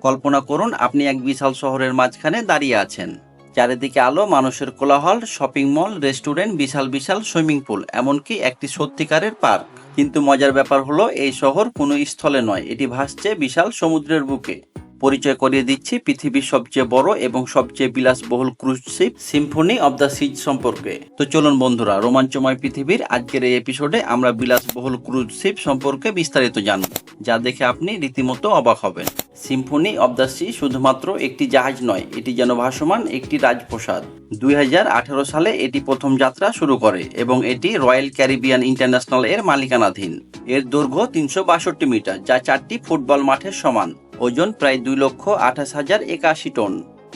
কল্পনা করুন, আপনি এক বিশাল শহরের মাঝখানে দাঁড়িয়ে আছেন। চারিদিকে আলো, মানুষের কোলাহল, শপিং মল, রেস্টুরেন্ট, বিশাল বিশাল সুইমিং পুল, এমনকি একটি সত্যিকারের পার্ক। কিন্তু মজার ব্যাপার হলো, এই শহর কোনো স্থলে নয়, এটি ভাসছে বিশাল সমুদ্রের বুকে। পরিচয় করিয়ে দিচ্ছি, পৃথিবীর সবচেয়ে বড় এবং সবচেয়ে বিলাসবহুল cruise ship Symphony of the Seas সম্পর্কে। তো চলুন বন্ধুরা, রোমাঞ্চময় পৃথিবীর আজকের এই এপিসোডে আমরা বিলাসবহুল ক্রুজ শিপ সম্পর্কে বিস্তারিত জানব। যা দেখে আপনি রীতিমতো অবাক হবেন। সিম্ফনি অব দ্য সি শুধুমাত্র একটি জাহাজ নয়, এটি যেন ভাসমান একটি রাজপ্রসাদ। দুই হাজার আঠারো সালে এটি প্রথম যাত্রা শুরু করে এবং এটি রয়্যাল ক্যারিবিয়ান ইন্টারন্যাশনাল এর মালিকানাধীন। এর দৈর্ঘ্য তিনশো বাষট্টি মিটার, যা চারটি ফুটবল মাঠের সমান। ওজন প্রায় দুই লক্ষ আঠাশ হাজার একাশি টন।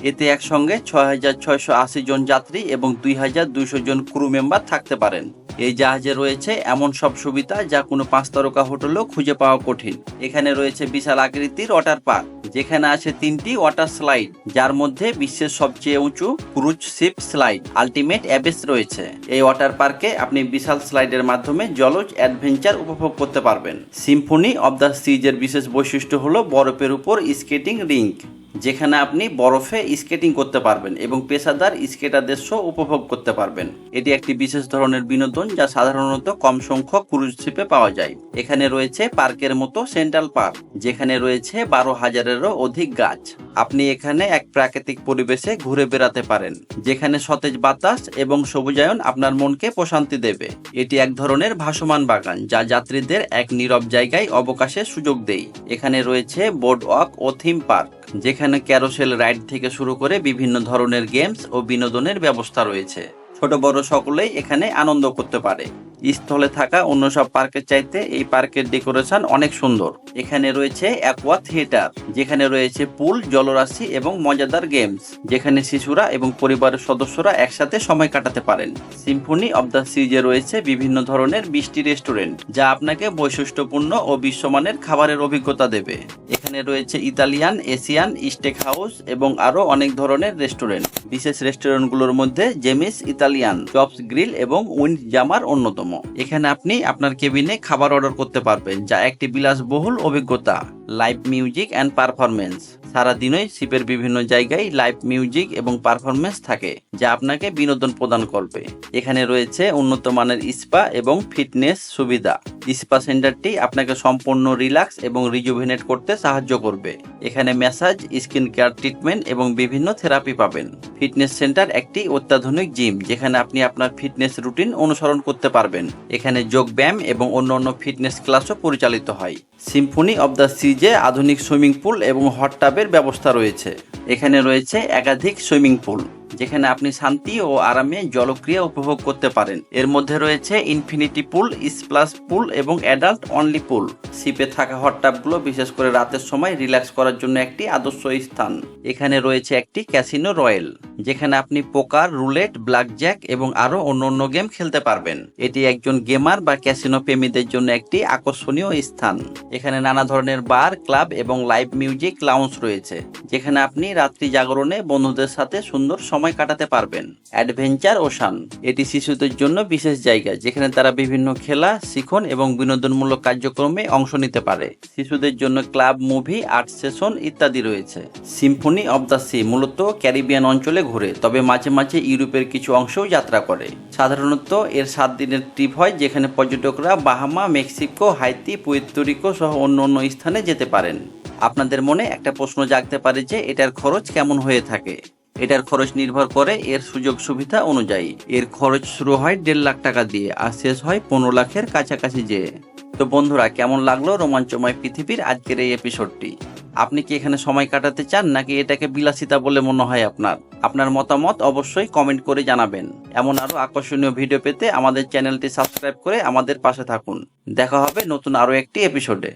এতে একসঙ্গে ছয় হাজার ছয়শো আশি জন যাত্রী এবং দুই হাজার দুইশো জন ক্রু মেম্বার থাকতে পারেন। এই জাহাজে রয়েছে এমন সব সুবিধা যা কোনো পাঁচ তারকা হোটেলেও খুঁজে পাওয়া কঠিন। এখানে রয়েছে বিশাল আকৃতির ওয়াটার পার্ক, যেখানে আছে তিনটি ওয়াটার স্লাইড, যার মধ্যে বিশ্বের সবচেয়ে উঁচু cruise ship slide, Ultimate Abyss রয়েছে। এই ওয়াটার পার্কে আপনি বিশাল স্লাইডের মাধ্যমে জলজ অ্যাডভেঞ্চার উপভোগ করতে পারবেন। সিম্ফনি অব দ্য সিজের বিশেষ বৈশিষ্ট্য হলো বরফের উপর স্কেটিং রিঙ্ক যেখানে আপনি বরফে স্কেটিং করতে পারবেন এবং পেশাদার স্কেটারদের শো উপভোগ করতে পারবেন। এটি একটি বিশেষ ধরনের বিনোদন যা সাধারণত কম সংখ্যক ক্রুজ শিপে পাওয়া যায়। এখানে রয়েছে পার্কের মতো সেন্ট্রাল পার্ক, যেখানে রয়েছে বারো হাজারেরও অধিক গাছ। আপনি এখানে এক প্রাকৃতিক পরিবেশে ঘুরে বেড়াতে পারেন, যেখানে সতেজ বাতাস এবং সবুজায়ন আপনার মনকে প্রশান্তি দেবে। এটি এক ধরনের ভাসমান বাগান, যা যাত্রীদের এক নীরব জায়গায় অবকাশের সুযোগ দেয়। এখানে রয়েছে বোর্ড ওয়াক ও থিম পার্ক যেখানে ক্যারোসেল রাইড থেকে শুরু করে বিভিন্ন ধরনের গেমস ও বিনোদনের ব্যবস্থা রয়েছে। ছোট বড় সকলেই এখানে আনন্দ করতে পারে। স্থলে থাকা অন্য সব পার্কের চাইতে এই পার্কের ডেকোরেশন অনেক সুন্দর। এখানে রয়েছে অ্যাকোয়া থিয়েটার, যেখানে রয়েছে পুল, জলরাশি এবং মজাদার গেমস, যেখানে শিশুরা এবং পরিবারের সদস্যরা একসাথে সময় কাটাতে পারেন। সিম্ফনি অব দ্য সিজে রয়েছে বিভিন্ন ধরনের বৃষ্টি রেস্টুরেন্ট, যা আপনাকে বৈশিষ্ট্যপূর্ণ ও বিশ্বমানের খাবারের অভিজ্ঞতা দেবে। এখানে রয়েছে ইতালিয়ান, এশিয়ান, স্টেক হাউস এবং আরও অনেক ধরনের রেস্টুরেন্ট। বিশেষ রেস্টুরেন্টগুলোর মধ্যে জেমিস, ইতালিয়ান জবস গ্রিল এবং উইন্ড জামার অন্যতম। এখানে আপনি আপনার কেবিনে খাবার অর্ডার করতে পারবেন, যা একটি বিলাসবহুল অভিজ্ঞতা, লাইভ মিউজিক অ্যান্ড পারফরমেন্স সারাদিনই শিপের বিভিন্ন জায়গায় লাইভ মিউজিক এবং পারফরমেন্স থাকে, যা আপনাকে বিনোদন প্রদান করবে। এখানে রয়েছে উন্নত মানের স্পা এবং ফিটনেস সুবিধা। স্পা সেন্টারটি আপনাকে সম্পূর্ণ রিল্যাক্স এবং রিজুভিনেট করতে সাহায্য করবে। এখানে ম্যাসাজ, স্কিন কেয়ার ট্রিটমেন্ট এবং বিভিন্ন থেরাপি পাবেন। ফিটনেস সেন্টার একটি অত্যাধুনিক জিম, যেখানে আপনি আপনার ফিটনেস রুটিন অনুসরণ করতে পারবেন। এখানে যোগ ব্যায়াম এবং অন্যান্য ফিটনেস ক্লাসও পরিচালিত হয়। সিম্ফনি অব দ্য সিজে আধুনিক সুইমিং পুল এবং হট টাবের ব্যবস্থা রয়েছে। এখানে রয়েছে একাধিক সুইমিং পুল। যেখানে আপনি শান্তি ও আরামে জলক্রিয়া উপভোগ করতে পারেন। এর মধ্যে রয়েছে ইনফিনিটি পুল স্প্লাস পুল এবং অ্যাডাল্ট অনলি পুল শিপে থাকা হট টাবগুলো বিশেষ করে রাতের সময় রিল্যাক্স করার জন্য একটি আদর্শ স্থান। এখানে রয়েছে একটি ক্যাসিনো রয়্যাল যেখানে আপনি পোকার রুলেট ব্ল্যাক জ্যাক এবং আরও অন্য অন্য গেম খেলতে পারবেন। এটি একজন গেমার বা ক্যাসিনো প্রেমীদের জন্য একটি আকর্ষণীয় স্থান। এখানে নানা ধরনের বার ক্লাব এবং লাইভ মিউজিক লাউঞ্জ রয়েছে, যেখানে আপনি রাত্রি জাগরণে বন্ধুদের সাথে সুন্দর সময় কাটাতে পারবেন। অ্যাডভেঞ্চার ওশান, এটি শিশুদের জন্য বিশেষ জায়গা, যেখানে তারা বিভিন্ন খেলা, শিখন এবং বিনোদনমূলক কার্যক্রমে অংশ নিতে পারে। শিশুদের জন্য ক্লাব, মুভি, আর্ট সেশন ইত্যাদি রয়েছে। সিম্ফনি অব দ্য সি মূলত ক্যারিবিয়ান অঞ্চলে ঘুরে, তবে মাঝে মাঝে ইউরোপের কিছু অংশেও যাত্রা করে। সাধারণত এর সাত দিনের ট্রিপ হয়, যেখানে পর্যটকরা বাহামা, মেক্সিকো, হাইতি পুয়ের্তোরিকো সহ অন্য অন্য স্থানে যেতে পারেন। আপনাদের মনে একটা প্রশ্ন জাগতে পারে যে, এটার খরচ কেমন হয়ে থাকে? এটার খরচ নির্ভর করে এর সুযোগ সুবিধা অনুযায়ী। এর খরচ শুরু হয় দেড় লাখ টাকা দিয়ে আর শেষ হয় পনেরো লাখের কাছাকাছি যেয়ে তো বন্ধুরা, কেমন লাগল রোমাঞ্চময় পৃথিবীর আজকের এই এপিসোডটি আপনি কি এখানে সময় কাটাতে চান নাকি এটাকে বিলাসিতা বলে মনে হয় আপনার? আপনার মতামত অবশ্যই কমেন্ট করে জানাবেন। এমন আরও আকর্ষণীয় ভিডিও পেতে আমাদের চ্যানেলটি সাবস্ক্রাইব করে আমাদের পাশে থাকুন। দেখা হবে নতুন আরও একটি এপিসোডে